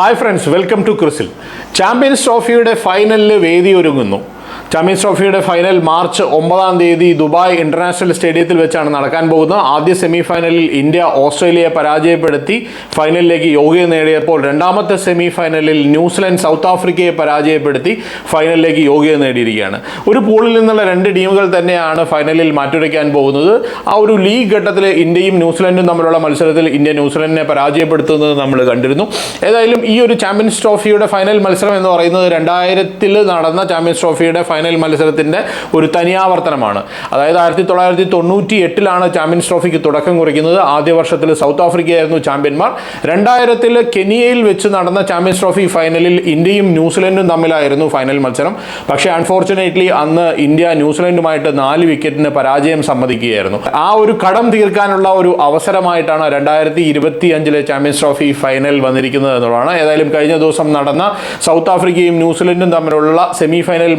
Hi friends welcome to ക്രിസിൽ champions ട്രോഫിയുടെ ഫൈനലിൽ വേദി ഒരുങ്ങുന്നു. ചാമ്പ്യൻസ് ട്രോഫിയുടെ ഫൈനൽ മാർച്ച് ഒമ്പതാം തീയതി ദുബായ് ഇന്റർനാഷണൽ സ്റ്റേഡിയത്തിൽ വെച്ചാണ് നടക്കാൻ പോകുന്നത്. ആദ്യ സെമി ഫൈനലിൽ ഇന്ത്യ ഓസ്ട്രേലിയയെ പരാജയപ്പെടുത്തി ഫൈനലിലേക്ക് യോഗ്യത നേടിയപ്പോൾ രണ്ടാമത്തെ സെമി ഫൈനലിൽ ന്യൂസിലൻഡ് സൗത്ത് ആഫ്രിക്കയെ പരാജയപ്പെടുത്തി ഫൈനലിലേക്ക് യോഗ്യത നേടിയിരിക്കുകയാണ്. ഒരു പൂളിൽ നിന്നുള്ള രണ്ട് ടീമുകൾ തന്നെയാണ് ഫൈനലിൽ മാറ്റുരയ്ക്കാൻ പോകുന്നത്. ആ ഒരു ലീഗ് ഘട്ടത്തിൽ ഇന്ത്യയും ന്യൂസിലൻഡും തമ്മിലുള്ള മത്സരത്തിൽ ഇന്ത്യ ന്യൂസിലൻഡിനെ പരാജയപ്പെടുത്തുന്നത് നമ്മൾ കണ്ടിരുന്നു. ഏതായാലും ഈ ഒരു ചാമ്പ്യൻസ് ട്രോഫിയുടെ ഫൈനൽ മത്സരം എന്ന് പറയുന്നത് രണ്ടായിരത്തിൽ നടന്ന ചാമ്പ്യൻസ് ട്രോഫിയുടെ ഫൈനൽ മത്സരത്തിന്റെ ഒരു തനിയാവർത്തനമാണ്. അതായത് ആയിരത്തി തൊള്ളായിരത്തി തൊണ്ണൂറ്റി എട്ടിലാണ് ചാമ്പ്യൻസ് ട്രോഫിക്ക് തുടക്കം കുറിക്കുന്നത്. ആദ്യ വർഷത്തിൽ സൗത്ത് ആഫ്രിക്കയായിരുന്നു ചാമ്പ്യന്മാർ. രണ്ടായിരത്തിൽ കെനിയയിൽ വെച്ച് നടന്ന ചാമ്പ്യൻസ് ട്രോഫി ഫൈനലിൽ ഇന്ത്യയും ന്യൂസിലൻഡും തമ്മിലായിരുന്നു ഫൈനൽ മത്സരം. പക്ഷേ അൺഫോർച്ചുനേറ്റ്ലി അന്ന് ഇന്ത്യ ന്യൂസിലൻഡുമായിട്ട് നാല് വിക്കറ്റിന് പരാജയം സമ്മതിക്കുകയായിരുന്നു. ആ ഒരു കടം തീർക്കാനുള്ള ഒരു അവസരമായിട്ടാണ് രണ്ടായിരത്തി ഇരുപത്തി അഞ്ചിലെ ചാമ്പ്യൻസ് ട്രോഫി ഫൈനൽ വന്നിരിക്കുന്നത് എന്നുള്ളതാണ്. ഏതായാലും കഴിഞ്ഞ ദിവസം നടന്ന സൗത്ത് ആഫ്രിക്കയും ന്യൂസിലൻഡും തമ്മിലുള്ള സെമി ഫൈനൽ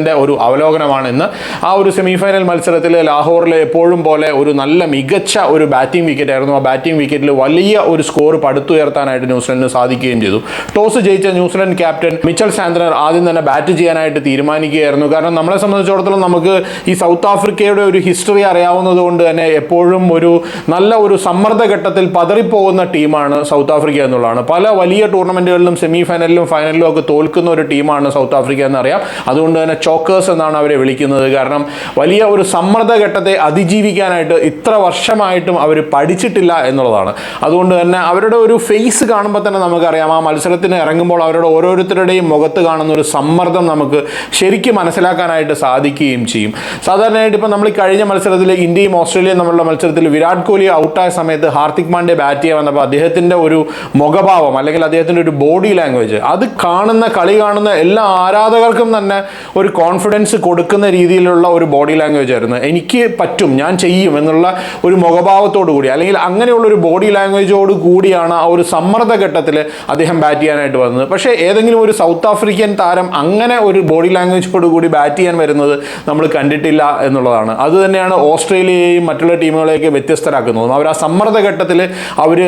മത്സരത്തിന്റെ ഒരു അവലോകനമാണ് ഇന്ന് ആ ഒരു സെമിഫൈനൽ മത്സരത്തിൽ ലാഹോറിൽ എപ്പോഴും പോലെ ഒരു നല്ല മികച്ച ഒരു ബാറ്റിംഗ് വിക്കറ്റ് ആയിരുന്നു. ആ ബാറ്റിംഗ് വിക്കറ്റിൽ വലിയ ഒരു സ്കോർ പടുത്തുയർത്താനായിട്ട് ന്യൂസിലൻഡിന് സാധിക്കുകയും ചെയ്തു. ടോസ് ജയിച്ച ന്യൂസിലൻഡ് ക്യാപ്റ്റൻ മിച്ചൽ സാന്ദ്രനർ ആദ്യം തന്നെ ബാറ്റ് ചെയ്യാനായിട്ട് തീരുമാനിക്കുകയായിരുന്നു. കാരണം നമ്മളെ സംബന്ധിച്ചിടത്തോളം നമുക്ക് ഈ സൗത്ത് ആഫ്രിക്കയുടെ ഒരു ഹിസ്റ്ററി അറിയാവുന്നത് കൊണ്ട് തന്നെ എപ്പോഴും ഒരു നല്ല ഒരു സമ്മർദ്ദ ഘട്ടത്തിൽ പതറിപ്പോകുന്ന ടീമാണ് സൗത്ത് ആഫ്രിക്ക എന്നുള്ളതാണ്. പല വലിയ ടൂർണമെന്റുകളിലും സെമി ഫൈനലിലും ഫൈനലിലും ഒക്കെ തോൽക്കുന്ന ഒരു ടീമാണ് സൗത്ത് ആഫ്രിക്ക എന്നറിയാം. അതുകൊണ്ട് തന്നെ ചോക്കേഴ്സ് എന്നാണ് അവരെ വിളിക്കുന്നത്. കാരണം വലിയ ഒരു സമ്മർദ്ദഘട്ടത്തെ അതിജീവിക്കാനായിട്ട് ഇത്ര വർഷമായിട്ടും അവർ പഠിച്ചിട്ടില്ല എന്നുള്ളതാണ്. അതുകൊണ്ട് തന്നെ അവരുടെ ഒരു ഫേസ് കാണുമ്പോൾ തന്നെ നമുക്കറിയാം ആ മത്സരത്തിന് ഇറങ്ങുമ്പോൾ അവരുടെ ഓരോരുത്തരുടെയും മുഖത്ത് കാണുന്ന ഒരു സമ്മർദ്ദം നമുക്ക് ശരിക്കും മനസ്സിലാക്കാനായിട്ട് സാധിക്കുകയും ചെയ്യും. സാധാരണയായിട്ട് ഇപ്പോൾ നമ്മൾ ഈ കഴിഞ്ഞ മത്സരത്തിൽ ഇന്ത്യയും ഓസ്ട്രേലിയയും തമ്മിലുള്ള മത്സരത്തിൽ വിരാട് കോഹ്ലി ഔട്ടായ സമയത്ത് ഹാർദിക് പാണ്ഡ്യ ബാറ്റ് ചെയ്യാൻ വന്നപ്പോൾ അദ്ദേഹത്തിന്റെ ഒരു മുഖഭാവം അല്ലെങ്കിൽ അദ്ദേഹത്തിന്റെ ഒരു ബോഡി ലാംഗ്വേജ് അത് കാണുന്ന കളി കാണുന്ന എല്ലാ ആരാധകർക്കും തന്നെ ഒരു കോൺഫിഡൻസ് കൊടുക്കുന്ന രീതിയിലുള്ള ഒരു ബോഡി ലാംഗ്വേജ് ആയിരുന്നു. എനിക്ക് പറ്റും ഞാൻ ചെയ്യും എന്നുള്ള ഒരു മുഖഭാവത്തോടു കൂടി അല്ലെങ്കിൽ അങ്ങനെയുള്ള ഒരു ബോഡി ലാംഗ്വേജോട് കൂടിയാണ് ആ ഒരു സമ്മർദ്ദ ഘട്ടത്തിൽ അദ്ദേഹം ബാറ്റ് ചെയ്യാനായിട്ട് വന്നത്. പക്ഷേ ഏതെങ്കിലും ഒരു സൗത്ത് ആഫ്രിക്കൻ താരം അങ്ങനെ ഒരു ബോഡി ലാംഗ്വേജോട് കൂടി ബാറ്റ് ചെയ്യാൻ വരുന്നത് നമ്മൾ കണ്ടിട്ടില്ല എന്നുള്ളതാണ്. അതുതന്നെയാണ് ഓസ്ട്രേലിയയെയും മറ്റുള്ള ടീമുകളെയൊക്കെ വ്യത്യസ്തരാക്കുന്നതും. അവർ ആ സമ്മർദ്ദ ഘട്ടത്തിൽ അവർ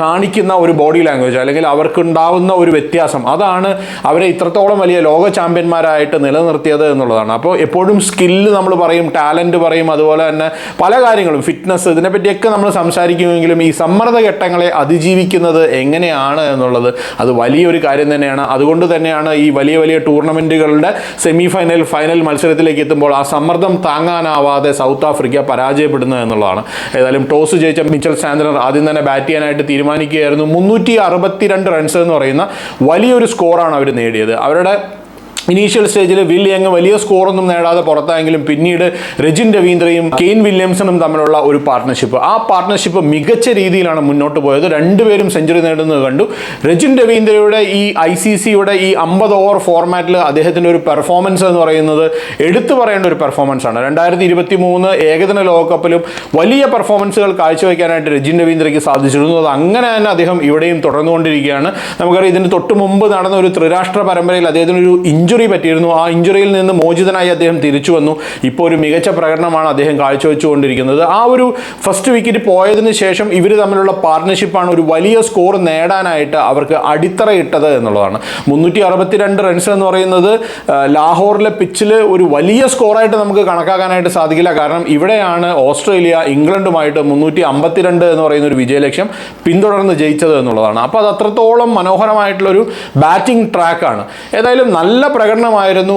കാണിക്കുന്ന ഒരു ബോഡി ലാംഗ്വേജ് അല്ലെങ്കിൽ അവർക്കുണ്ടാവുന്ന ഒരു വ്യത്യാസം. അതാണ് അവരെ ഇത്രത്തോളം വലിയ ലോക ചാമ്പ്യന്മാരായിട്ട് നിലനിർത്തിയത് എന്നുള്ളതാണ്. അപ്പോൾ എപ്പോഴും സ്കില്ല് നമ്മൾ പറയും ടാലന്റ് പറയും അതുപോലെ തന്നെ പല കാര്യങ്ങളും. ഫിറ്റ്നസ് ഇതിനെപ്പറ്റിയൊക്കെ നമ്മൾ സംസാരിക്കുമെങ്കിലും ഈ സമ്മർദ്ദ ഘട്ടങ്ങളെ അതിജീവിക്കുന്നത് എങ്ങനെയാണ് എന്നുള്ളത് അത് വലിയൊരു കാര്യം തന്നെയാണ്. അതുകൊണ്ട് തന്നെയാണ് ഈ വലിയ വലിയ ടൂർണമെന്റുകളുടെ സെമി ഫൈനൽ ഫൈനൽ മത്സരത്തിലേക്ക് എത്തുമ്പോൾ ആ സമ്മർദ്ദം താങ്ങാനാവാതെ സൗത്ത് ആഫ്രിക്ക പരാജയപ്പെടുന്നത് എന്നുള്ളതാണ്. ഏതായാലും ടോസ് ജയിച്ച മിച്ചൽ സാന്ദ്രർ ആദ്യം തന്നെ ബാറ്റ് ചെയ്യാനായിട്ട് തീരുമാനിക്കുകയായിരുന്നു. മുന്നൂറ്റി റൺസ് എന്ന് പറയുന്ന വലിയൊരു സ്കോറാണ് അവർ നേടിയത്. അവരുടെ ഇനീഷ്യൽ സ്റ്റേജിൽ വിൽ യങ് വലിയ സ്കോറൊന്നും നേടാതെ പുറത്തായെങ്കിലും പിന്നീട് രജിൻ രവീന്ദ്രയും കെയിൻ വില്യംസണും തമ്മിലുള്ള ഒരു പാർട്ട്ണർഷിപ്പ് ആ പാർട്ട്ണർഷിപ്പ് മികച്ച രീതിയിലാണ് മുന്നോട്ട് പോയത്. രണ്ടുപേരും സെഞ്ചുറി നേടുന്നത് കണ്ടു. രജിൻ രവീന്ദ്രയുടെ ഈ ഐ സി സിയുടെ ഈ അമ്പത് ഓവർ ഫോർമാറ്റിൽ അദ്ദേഹത്തിന്റെ ഒരു പെർഫോമൻസ് എന്ന് പറയുന്നത് എടുത്തു പറയേണ്ട ഒരു പെർഫോമൻസ് ആണ്. രണ്ടായിരത്തി ഇരുപത്തി മൂന്ന് ഏകദിന ലോകകപ്പിലും വലിയ പെർഫോമൻസുകൾ കാഴ്ചവെക്കാനായിട്ട് രജിൻ രവീന്ദ്രയ്ക്ക് സാധിച്ചിരുന്നു. അത് അങ്ങനെ തന്നെ അദ്ദേഹം ഇവിടെയും തുടർന്നുകൊണ്ടിരിക്കുകയാണ്. നമുക്കറിയാം ഇതിന് തൊട്ട് മുമ്പ് നടന്ന ഒരു ത്രിരാഷ്ട്ര പരമ്പരയിൽ അദ്ദേഹത്തിന് ഒരു ഇഞ്ചുറി പറ്റിയിരുന്നു. ആ ഇഞ്ചുറിയിൽ നിന്ന് മോചിതനായി അദ്ദേഹം തിരിച്ചു വന്നു. ഇപ്പോൾ ഒരു മികച്ച പ്രകടനമാണ് അദ്ദേഹം കാഴ്ചവെച്ചുകൊണ്ടിരിക്കുന്നത്. ആ ഒരു ഫസ്റ്റ് വിക്കറ്റ് പോയതിനു ശേഷം ഇവർ തമ്മിലുള്ള പാർട്ട്ണർഷിപ്പാണ് ഒരു വലിയ സ്കോർ നേടാനായിട്ട് അവർക്ക് അടിത്തറയിട്ടത് എന്നുള്ളതാണ്. മുന്നൂറ്റി അറുപത്തിരണ്ട് റൺസ് എന്ന് പറയുന്നത് ലാഹോറിലെ പിച്ചിൽ ഒരു വലിയ സ്കോറായിട്ട് നമുക്ക് കണക്കാക്കാനായിട്ട് സാധിക്കില്ല. കാരണം ഇവിടെയാണ് ഓസ്ട്രേലിയ ഇംഗ്ലണ്ടുമായിട്ട് മുന്നൂറ്റി അമ്പത്തിരണ്ട് എന്ന് പറയുന്ന ഒരു വിജയലക്ഷ്യം പിന്തുടർന്ന് ജയിച്ചത് എന്നുള്ളതാണ്. അപ്പോൾ അത് അത്രത്തോളം മനോഹരമായിട്ടുള്ളൊരു ബാറ്റിംഗ് ട്രാക്കാണ് ഏതായാലും നല്ല പ്രകടനമായിരുന്നു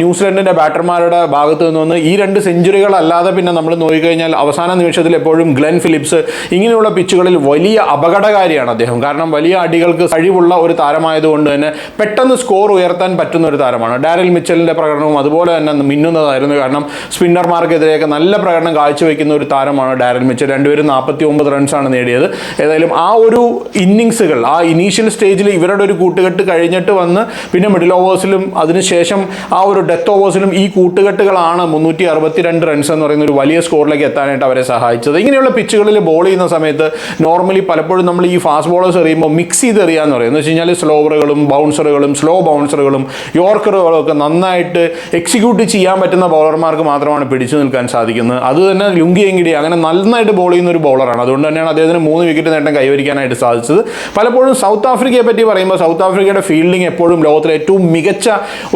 ന്യൂസിലൻഡിന്റെ ബാറ്റർമാരുടെ ഭാഗത്ത് നിന്ന് ഈ രണ്ട് സെഞ്ചുറികൾ അല്ലാതെ പിന്നെ നമ്മൾ നോക്കിക്കഴിഞ്ഞാൽ അവസാന നിമിഷത്തിൽ എപ്പോഴും ഗ്ലെൻ ഫിലിപ്സ് ഇങ്ങനെയുള്ള പിച്ചുകളിൽ വലിയ അപകടകാരിയാണ് അദ്ദേഹം. കാരണം വലിയ അടികൾക്ക് കഴിവുള്ള ഒരു താരമായതുകൊണ്ട് തന്നെ പെട്ടെന്ന് സ്കോർ ഉയർത്താൻ പറ്റുന്ന ഒരു താരമാണ്. ഡാരിൽ മിച്ചലിന്റെ പ്രകടനവും അതുപോലെ തന്നെ മിന്നുന്നതായിരുന്നു. കാരണം സ്പിന്നർമാർക്കെതിരെയൊക്കെ നല്ല പ്രകടനം കാഴ്ചവെക്കുന്ന ഒരു താരമാണ് ഡാരൽ മിച്ചൽ. രണ്ടുപേരും നാൽപ്പത്തി ഒമ്പത് റൺസാണ് നേടിയത്. ഏതായാലും ആ ഒരു ഇന്നിങ്സുകൾ ആ ഇനീഷ്യൽ സ്റ്റേജിൽ ഇവരുടെ ഒരു കൂട്ടുകെട്ട് കഴിഞ്ഞിട്ട് വന്ന് പിന്നെ മിഡിൽ ഓവേഴ്സിലും അതിനുശേഷം ആ ഒരു ഡെത്ത് ഓവേഴ്സിലും ഈ കൂട്ടുകെട്ടുകളാണ് മുന്നൂറ്റി അറുപത്തിരണ്ട് റൺസ് എന്ന് പറയുന്ന ഒരു വലിയ സ്കോറിലേക്ക് എത്താനായിട്ട് അവരെ സഹായിച്ചത്. ഇങ്ങനെയുള്ള പിച്ചുകളിൽ ബോൾ ചെയ്യുന്ന സമയത്ത് നോർമലി പലപ്പോഴും നമ്മൾ ഈ ഫാസ്റ്റ് ബോളേഴ്സ് എറിയുമ്പോൾ മിക്സ് ചെയ്ത് എറിയാന്ന് പറയും. എന്ന് വെച്ച് കഴിഞ്ഞാൽ സ്ലോവറുകളും ബൗൺസറുകളും സ്ലോ ബൗൺസറുകളും യോർക്കറുകളും ഒക്കെ നന്നായിട്ട് എക്സിക്യൂട്ട് ചെയ്യാൻ പറ്റുന്ന ബോളർമാർക്ക് മാത്രമാണ് പിടിച്ചു നിൽക്കാൻ സാധിക്കുന്നത്. അത് തന്നെ ലുങ്കി എങ്കിടി അങ്ങനെ നന്നായിട്ട് ബോൾ ചെയ്യുന്ന ഒരു ബോളറാണ് അതുകൊണ്ട് തന്നെയാണ് അദ്ദേഹത്തിന് മൂന്ന് വിക്കറ്റ് നേട്ടം കൈവരിക്കാനായിട്ട് സാധിച്ചത്. പലപ്പോഴും സൗത്ത് ആഫ്രിക്കയെ പറ്റി പറയുമ്പോൾ സൗത്ത് ആഫ്രിക്കയുടെ ഫീൽഡിംഗ് എപ്പോഴും ലോകത്തിലെ ഏറ്റവും മികച്ച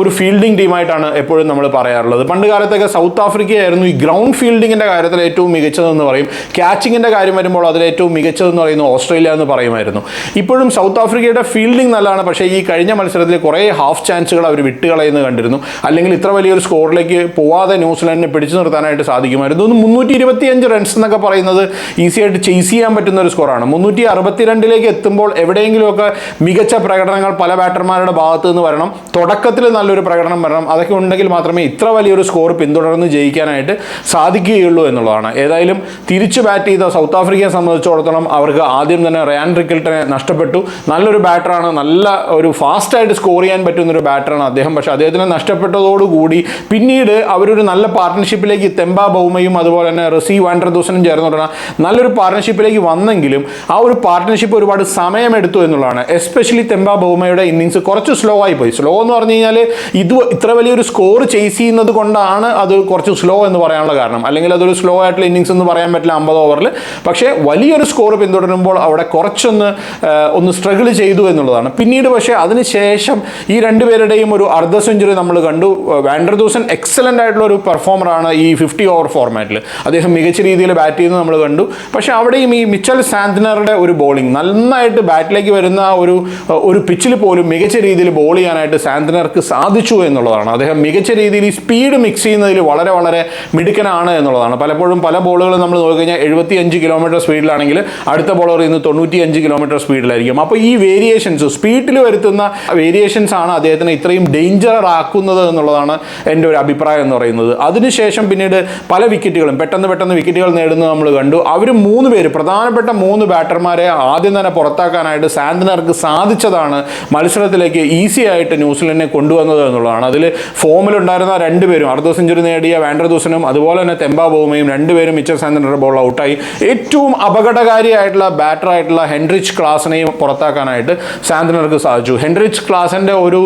ഒരു ഫീൽഡിംഗ് ടീമായിട്ടാണ് എപ്പോഴും നമ്മൾ പറയാറുള്ളത്. പണ്ട് കാലത്തൊക്കെ സൗത്ത് ആഫ്രിക്കയായിരുന്നു ഈ ഗ്രൗണ്ട് ഫീൽഡിങ്ങിന്റെ കാര്യത്തിൽ ഏറ്റവും മികച്ചതെന്ന് പറയും. ക്യാച്ചിങ്ങിന്റെ കാര്യം വരുമ്പോൾ അതിൽ ഏറ്റവും മികച്ചതെന്ന് പറയുന്നത് ഓസ്ട്രേലിയ എന്ന് പറയുമായിരുന്നു. ഇപ്പോഴും സൗത്ത് ആഫ്രിക്കയുടെ ഫീൽഡിംഗ് നല്ലതാണ്. പക്ഷേ ഈ കഴിഞ്ഞ മത്സരത്തിൽ കുറേ ഹാഫ് ചാൻസുകൾ അവർ വിട്ടുകളയുന്നത് കണ്ടിരുന്നു. അല്ലെങ്കിൽ ഇത്ര വലിയൊരു സ്കോറിലേക്ക് പോവാതെ ന്യൂസിലാൻഡിനെ പിടിച്ചു നിർത്താനായിട്ട് സാധിക്കുമായിരുന്നു. ഒന്ന് മുന്നൂറ്റി ഇരുപത്തിയഞ്ച് റൺസ് എന്നൊക്കെ പറയുന്നത് ഈസിയായിട്ട് ചേസ് ചെയ്യാൻ പറ്റുന്ന ഒരു സ്കോറാണ് മുന്നൂറ്റി അറുപത്തിരണ്ടിലേക്ക് എത്തുമ്പോൾ എവിടെയെങ്കിലുമൊക്കെ മികച്ച പ്രകടനങ്ങൾ പല ബാറ്റർമാരുടെ ഭാഗത്തു നിന്ന് വരണം. തുടക്കത്തിൽ നല്ലൊരു പ്രകടനം വരണം. അതൊക്കെ ഉണ്ടെങ്കിൽ മാത്രമേ ഇത്ര വലിയൊരു സ്കോർ പിന്തുടർന്ന് ജയിക്കാനായിട്ട് സാധിക്കുകയുള്ളൂ എന്നുള്ളതാണ്. ഏതായാലും തിരിച്ചു ബാറ്റ് ചെയ്ത സൗത്ത് ആഫ്രിക്കയെ സംബന്ധിച്ചിടത്തോളം അവർക്ക് ആദ്യം തന്നെ റയാൻ റിക്കിൾട്ടനെ നഷ്ടപ്പെട്ടു. നല്ലൊരു ബാറ്ററാണ് നല്ല ഒരു ഫാസ്റ്റായിട്ട് സ്കോർ ചെയ്യാൻ പറ്റുന്നൊരു ബാറ്ററാണ് അദ്ദേഹം. പക്ഷേ അദ്ദേഹത്തിനെ നഷ്ടപ്പെട്ടതോടുകൂടി പിന്നീട് അവരൊരു നല്ല പാർട്ട്ണർഷിപ്പിലേക്ക് തെമ്പ ബൗമയും അതുപോലെ തന്നെ റസി വാൻഡർദൂസനും തുടങ്ങാൻ നല്ലൊരു പാർട്ട്ണർഷിപ്പിലേക്ക് വന്നെങ്കിലും ആ ഒരു പാർട്ട്ണർഷിപ്പ് ഒരുപാട് സമയമെടുത്തു എന്നുള്ളതാണ്. എസ്പെഷ്യലി തെമ്പ ബൗമയുടെ ഇന്നിങ്സ് കുറച്ച് സ്ലോ ആയി പോയി. സ്ലോ എന്ന് പറഞ്ഞു ഇത് ഇത്ര വലിയൊരു സ്കോർ ചേസ് ചെയ്യുന്നത് കൊണ്ടാണ് അത് കുറച്ച് സ്ലോ എന്ന് പറയാനുള്ള കാരണം. അല്ലെങ്കിൽ അതൊരു സ്ലോ ആയിട്ടുള്ള ഇന്നിങ്സ് എന്ന് പറയാൻ പറ്റില്ല അമ്പത് ഓവറിൽ പക്ഷേ വലിയൊരു സ്കോർ പിന്തുടരുമ്പോൾ അവിടെ കുറച്ചൊന്ന് ഒന്ന് സ്ട്രഗിൾ ചെയ്തു എന്നുള്ളതാണ്. പിന്നീട് പക്ഷേ അതിനുശേഷം ഈ രണ്ടുപേരുടെയും ഒരു അർദ്ധ സെഞ്ചുറി നമ്മൾ കണ്ടു. വാൻഡർ ദൂസൻ എക്സലന്റ് ആയിട്ടുള്ള ഒരു പെർഫോമറാണ് ഈ ഫിഫ്റ്റി ഓവർ ഫോർമാറ്റിൽ അദ്ദേഹം മികച്ച രീതിയിൽ ബാറ്റ് ചെയ്യുന്നത് നമ്മൾ കണ്ടു. പക്ഷേ അവിടെയും ഈ മിച്ചൽ സാന്ത്നറുടെ ഒരു ബോളിംഗ് നന്നായിട്ട് ബാറ്റിലേക്ക് വരുന്ന ഒരു ഒരു പിച്ചിൽ പോലും മികച്ച രീതിയിൽ ബോൾ ചെയ്യാനായിട്ട് സാന്ത്നർക്ക് സാധിച്ചു എന്നുള്ളതാണ്. അദ്ദേഹം മികച്ച രീതിയിൽ ഈ സ്പീഡ് മിക്സ് ചെയ്യുന്നതിൽ വളരെ വളരെ മിടുക്കനാണ് എന്നുള്ളതാണ്. പലപ്പോഴും പല ബോളുകളും നമ്മൾ നോക്കിക്കഴിഞ്ഞാൽ എഴുപത്തി അഞ്ച് കിലോമീറ്റർ സ്പീഡിലാണെങ്കിൽ അടുത്ത ബോളർ ഇന്ന് തൊണ്ണൂറ്റി അഞ്ച് കിലോമീറ്റർ സ്പീഡിലായിരിക്കും അപ്പോൾ ഈ വേരിയേഷൻസ് സ്പീഡിൽ വരുത്തുന്ന വേരിയേഷൻസ് ആണ് അദ്ദേഹത്തിനെ ഇത്രയും ഡേഞ്ചർ ആക്കുന്നത് എന്നുള്ളതാണ് എന്റെ ഒരു അഭിപ്രായം എന്ന് പറയുന്നത്. അതിനുശേഷം പിന്നീട് പല വിക്കറ്റുകളും പെട്ടെന്ന് പെട്ടെന്ന് വിക്കറ്റുകൾ നേടുന്നത് നമ്മൾ കണ്ടു. അവർ മൂന്ന് പേര് പ്രധാനപ്പെട്ട മൂന്ന് ബാറ്റർമാരെ ആദ്യം തന്നെ പുറത്താക്കാനായിട്ട് സാന്ത്നർക്ക് സാധിച്ചതാണ് മത്സരത്തിലേക്ക് ഈസി ആയിട്ട് ന്യൂസിലൻഡിനെ കൊണ്ടുവന്നത് എന്നുള്ളതാണ്. അതിൽ ഫോമിലുണ്ടായിരുന്ന രണ്ടുപേരും അർദ്ധ സെഞ്ചുറി നേടിയ വാൻഡർദൂസനും അതുപോലെ തന്നെ തെമ്പ ബോമയും രണ്ടുപേരും മിച്ചർ സാന്ദ്രന്റെ ബോൾ ഔട്ടായി ഏറ്റവും അപകടകാരിയായിട്ടുള്ള ബാറ്ററായിട്ടുള്ള ഹെൻറിച്ച് ക്ലാസിനെയും പുറത്താക്കാനായിട്ട് സാന്ദ്രനർക്ക് സാധിച്ചു. ഹെൻറിച്ച് ക്ലാസിന്റെ ഒരു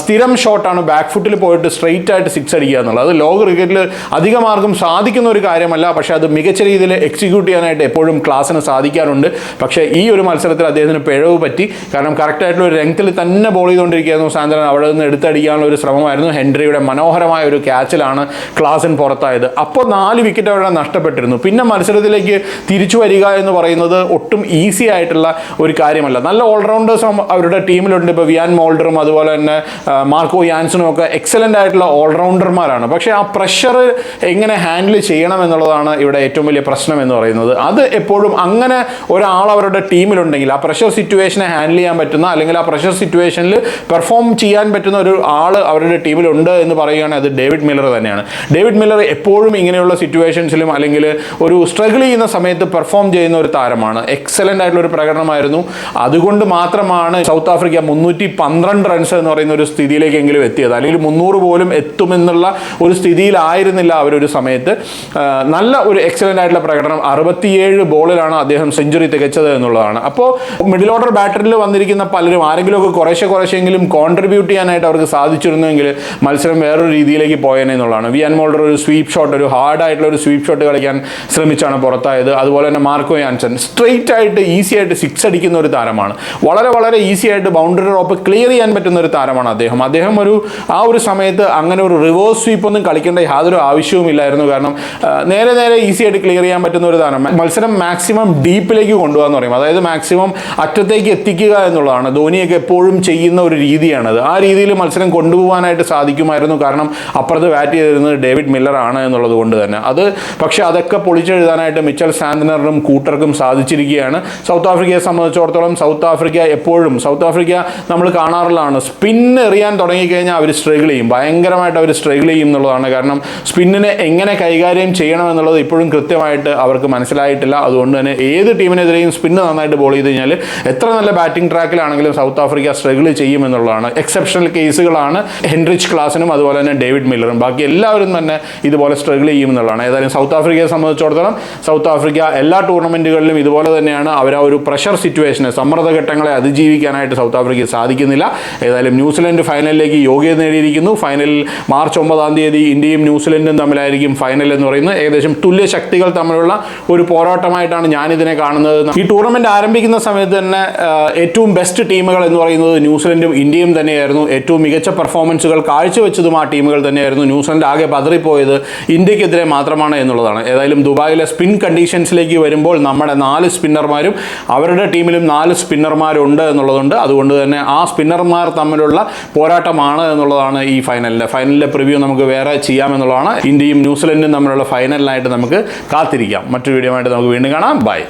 സ്ഥിരം ഷോട്ടാണ് ബാക്ക് ഫുട്ടിൽ പോയിട്ട് സ്ട്രെയിറ്റ് ആയിട്ട് സിക്സ് അടിക്കുക എന്നുള്ളത്. അത് ലോക ക്രിക്കറ്റിൽ അധികമാർക്കും സാധിക്കുന്ന ഒരു കാര്യമല്ല പക്ഷേ അത് മികച്ച രീതിയിൽ എക്സിക്യൂട്ട് ചെയ്യാനായിട്ട് എപ്പോഴും ക്ലാസ്സിന് സാധിക്കാറുണ്ട്. പക്ഷേ ഈ ഒരു മത്സരത്തിൽ അദ്ദേഹത്തിന് പിഴവ് പറ്റി. കാരണം കറക്റ്റായിട്ടുള്ള ഒരു രംഗത്തിൽ തന്നെ ബോൾ ചെയ്തുകൊണ്ടിരിക്കുകയായിരുന്നു സാന്ദ്രൻ അവിടെ നിന്ന് എടുത്തടിക്കാനുള്ള ഒരു ശ്രമമായിരുന്നു. ഹെൻറിയുടെ മനോഹരമായ ഒരു ക്യാച്ചിലാണ് ക്ലാസിൻ പുറത്തായത്. അപ്പോൾ നാല് വിക്കറ്റ് അവരുടെ നഷ്ടപ്പെട്ടിരുന്നു. പിന്നെ മത്സരത്തിലേക്ക് തിരിച്ചു വരിക എന്ന് പറയുന്നത് ഒട്ടും ഈസി ആയിട്ടുള്ള ഒരു കാര്യമല്ല. നല്ല ഓൾറൗണ്ടേഴ്സ് അവരുടെ ടീമിലുണ്ട്. ഇപ്പോൾ വിയാൻ മോൾഡറും അതുപോലെ തന്നെ മാർക്കോ യാൻസനും ഒക്കെ എക്സലന്റ് ആയിട്ടുള്ള ഓൾറൗണ്ടർമാരാണ് പക്ഷേ ആ പ്രഷർ എങ്ങനെ ഹാൻഡിൽ ചെയ്യണം എന്നുള്ളതാണ് ഇവിടെ ഏറ്റവും വലിയ പ്രശ്നം എന്ന് പറയുന്നത്. അത് എപ്പോഴും അങ്ങനെ ഒരാൾ അവരുടെ ടീമിലുണ്ടെങ്കിൽ ആ പ്രഷർ സിറ്റുവേഷനെ ഹാൻഡിൽ ചെയ്യാൻ പറ്റുന്ന അല്ലെങ്കിൽ ആ പ്രഷർ സിറ്റുവേഷനിൽ പെർഫോം ചെയ്യാൻ പറ്റുന്ന ഒരു ആൾ അവരുടെ ടീമിലുണ്ട് എന്ന് പറയുകയാണെങ്കിൽ അത് ഡേവിഡ് മില്ലർ തന്നെയാണ്. ഡേവിഡ് മില്ലർ എപ്പോഴും ഇങ്ങനെയുള്ള സിറ്റുവേഷൻസിലും അല്ലെങ്കിൽ ഒരു സ്ട്രഗിൾ ചെയ്യുന്ന സമയത്ത് പെർഫോം ചെയ്യുന്ന ഒരു താരമാണ്. എക്സലന്റ് ആയിട്ടുള്ള ഒരു പ്രകടനമായിരുന്നു. അതുകൊണ്ട് മാത്രമാണ് സൗത്ത് ആഫ്രിക്ക മുന്നൂറ്റി പന്ത്രണ്ട് റൺസ് എന്ന് പറയുന്ന ഒരു സ്ഥിതിയിലേക്കെങ്കിലും എത്തിയത്. അല്ലെങ്കിൽ മുന്നൂറ് പോലും എത്തുമെന്നുള്ള ഒരു സ്ഥിതിയിലായിരുന്നില്ല അവരൊരു സമയത്ത്. നല്ല ഒരു എക്സലന്റ് ആയിട്ടുള്ള പ്രകടനം. അറുപത്തിയേഴ് ബോളിലാണ് അദ്ദേഹം സെഞ്ചുറി തികച്ചത് എന്നുള്ളതാണ്. അപ്പോൾ മിഡിൽ ഓർഡർ ബാറ്ററിൽ വന്നിരിക്കുന്ന പലരും ആരെങ്കിലുമൊക്കെ കുറേശ്ശെ കുറേശ്ശെങ്കിലും കോൺട്രിബ്യൂട്ട് ചെയ്യാനായിട്ട് അവർക്ക് സാധിച്ചിരുന്നെങ്കിൽ മത്സരം വേറൊരു രീതിയിലേക്ക് പോയേനെ എന്നുള്ളതാണ്. വി ആൻ മോൾഡർ ഒരു സ്വീപ് ഷോട്ട് ഒരു ഹാർഡായിട്ടുള്ള ഒരു സ്വീപ് ഷോട്ട് കളിക്കാൻ ശ്രമിച്ചാണ് പുറത്തായത്. അതുപോലെ തന്നെ മാർക്കോ യാൻസൺ സ്ട്രെയിറ്റ് ആയിട്ട് ഈസി ആയിട്ട് സിക്സ് അടിക്കുന്ന ഒരു താരമാണ്. വളരെ വളരെ ഈസി ആയിട്ട് ബൗണ്ടറി ഡ്രോപ്പ് ക്ലിയർ ചെയ്യാൻ പറ്റുന്ന ഒരു താരമാണ് അദ്ദേഹം. അദ്ദേഹം ഒരു ആ ഒരു സമയത്ത് അങ്ങനെ ഒരു റിവേഴ്സ് സ്വീപ്പ് ഒന്നും കളിക്കേണ്ട യാതൊരു ആവശ്യവുമില്ലായിരുന്നു കാരണം നേരെ നേരെ ഈസി ആയിട്ട് ക്ലിയർ ചെയ്യാൻ പറ്റുന്ന ഒരു താരം. മത്സരം മാക്സിമം ഡീപ്പിലേക്ക് കൊണ്ടുപോകാന്ന് പറയും. അതായത് മാക്സിമം അറ്റത്തേക്ക് എത്തിക്കുക എന്നുള്ളതാണ്. ധോനിയൊക്കെ എപ്പോഴും ചെയ്യുന്ന ഒരു രീതിയാണത്. ആ രീതിയിൽ മത്സരം കൊണ്ടുപോകാനായിട്ട് സാധിക്കുമായിരുന്നു. കാരണം അപ്പുറത്ത് ബാറ്റ് ചെയ്തിരുന്നത് ഡേവിഡ് മില്ലർ ആണ് എന്നുള്ളത് കൊണ്ട് തന്നെ. അത് പക്ഷേ അതൊക്കെ പൊളിച്ചെഴുതാനായിട്ട് മിച്ചൽ സാന്ത്നറിനും കൂട്ടർക്കും സാധിച്ചിരിക്കുകയാണ്. സൗത്ത് ആഫ്രിക്കയെ സംബന്ധിച്ചിടത്തോളം സൗത്ത് ആഫ്രിക്ക എപ്പോഴും സൗത്ത് ആഫ്രിക്ക നമ്മൾ കാണാറുള്ളതാണ്. സ്പിൻ എറിയാൻ തുടങ്ങിക്കഴിഞ്ഞാൽ അവർ സ്ട്രഗിൾ ചെയ്യും. ഭയങ്കരമായിട്ട് അവർ സ്ട്രഗിൾ ചെയ്യും എന്നുള്ളതാണ്. കാരണം സ്പിന്നിനെ എങ്ങനെ കൈകാര്യം ചെയ്യണം എന്നുള്ളത് ഇപ്പോഴും കൃത്യമായിട്ട് അവർക്ക് മനസ്സിലായിട്ടില്ല. അതുകൊണ്ട് തന്നെ ഏത് ടീമിനെതിരെയും സ്പിന്ന് നന്നായിട്ട് ബോൾ ചെയ്ത് കഴിഞ്ഞാൽ എത്ര നല്ല ബാറ്റിംഗ് ട്രാക്കിലാണെങ്കിലും സൗത്ത് ആഫ്രിക്ക സ്ട്രഗിൾ ചെയ്യും എന്നുള്ളതാണ്. എക്സെപ്ഷണൽ കേസ് കേസുകളാണ് ഹെൻറിച്ച് ക്ലാസിനും അതുപോലെ തന്നെ ഡേവിഡ് മില്ലറും. ബാക്കി എല്ലാവരും തന്നെ ഇതുപോലെ സ്ട്രഗിൾ ചെയ്യുമെന്നുള്ളതാണ്. ഏതായാലും സൗത്ത് ആഫ്രിക്കയെ സംബന്ധിച്ചിടത്തോളം സൗത്ത് ആഫ്രിക്ക എല്ലാ ടൂർണമെന്റുകളിലും ഇതുപോലെ തന്നെയാണ് അവർ ആ ഒരു പ്രഷർ സിറ്റുവേഷനെ സമ്മർദ്ദഘട്ടങ്ങളെ അതിജീവിക്കാനായിട്ട് സൗത്ത് ആഫ്രിക്കയ്ക്ക് സാധിക്കുന്നില്ല. ഏതായാലും ന്യൂസിലൻഡ് ഫൈനലിലേക്ക് യോഗ്യത നേടിയിരിക്കുന്നു. ഫൈനലിൽ മാർച്ച് ഒമ്പതാം തീയതി ഇന്ത്യയും ന്യൂസിലൻഡും തമ്മിലായിരിക്കും ഫൈനൽ എന്ന് പറയുന്നത്. ഏകദേശം തുല്യ ശക്തികൾ തമ്മിലുള്ള ഒരു പോരാട്ടമായിട്ടാണ് ഞാനിതിനെ കാണുന്നത്. ഈ ടൂർണമെന്റ് ആരംഭിക്കുന്ന സമയത്ത് തന്നെ ഏറ്റവും ബെസ്റ്റ് ടീമുകൾ എന്ന് പറയുന്നത് ന്യൂസിലൻഡും ഇന്ത്യയും തന്നെയായിരുന്നു. ഏറ്റവും മികച്ച പെർഫോമൻസുകൾ കാഴ്ചവെച്ചതും ആ ടീമുകൾ തന്നെയായിരുന്നു ന്യൂസിലൻഡ് ആകെ പതറിപ്പോയത് ഇന്ത്യക്കെതിരെ മാത്രമാണ് എന്നുള്ളതാണ്. ഏതായാലും ദുബായിലെ സ്പിൻ കണ്ടീഷൻസിലേക്ക് വരുമ്പോൾ നമ്മുടെ നാല് സ്പിന്നർമാരും അവരുടെ ടീമിലും നാല് സ്പിന്നർമാരുണ്ട് എന്നുള്ളതുണ്ട്. അതുകൊണ്ട് തന്നെ ആ സ്പിന്നർമാർ തമ്മിലുള്ള പോരാട്ടമാണ് എന്നുള്ളതാണ് ഈ ഫൈനലിന്റെ ഫൈനലിലെ പ്രിവ്യൂ നമുക്ക് വേറെ ചെയ്യാമെന്നുള്ളതാണ് ഇന്ത്യയും ന്യൂസിലൻഡും തമ്മിലുള്ള ഫൈനലിനായിട്ട് നമുക്ക് കാത്തിരിക്കാം. മറ്റൊരു വീഡിയോ ആയിട്ട് നമുക്ക് വീണ്ടും കാണാം. ബൈ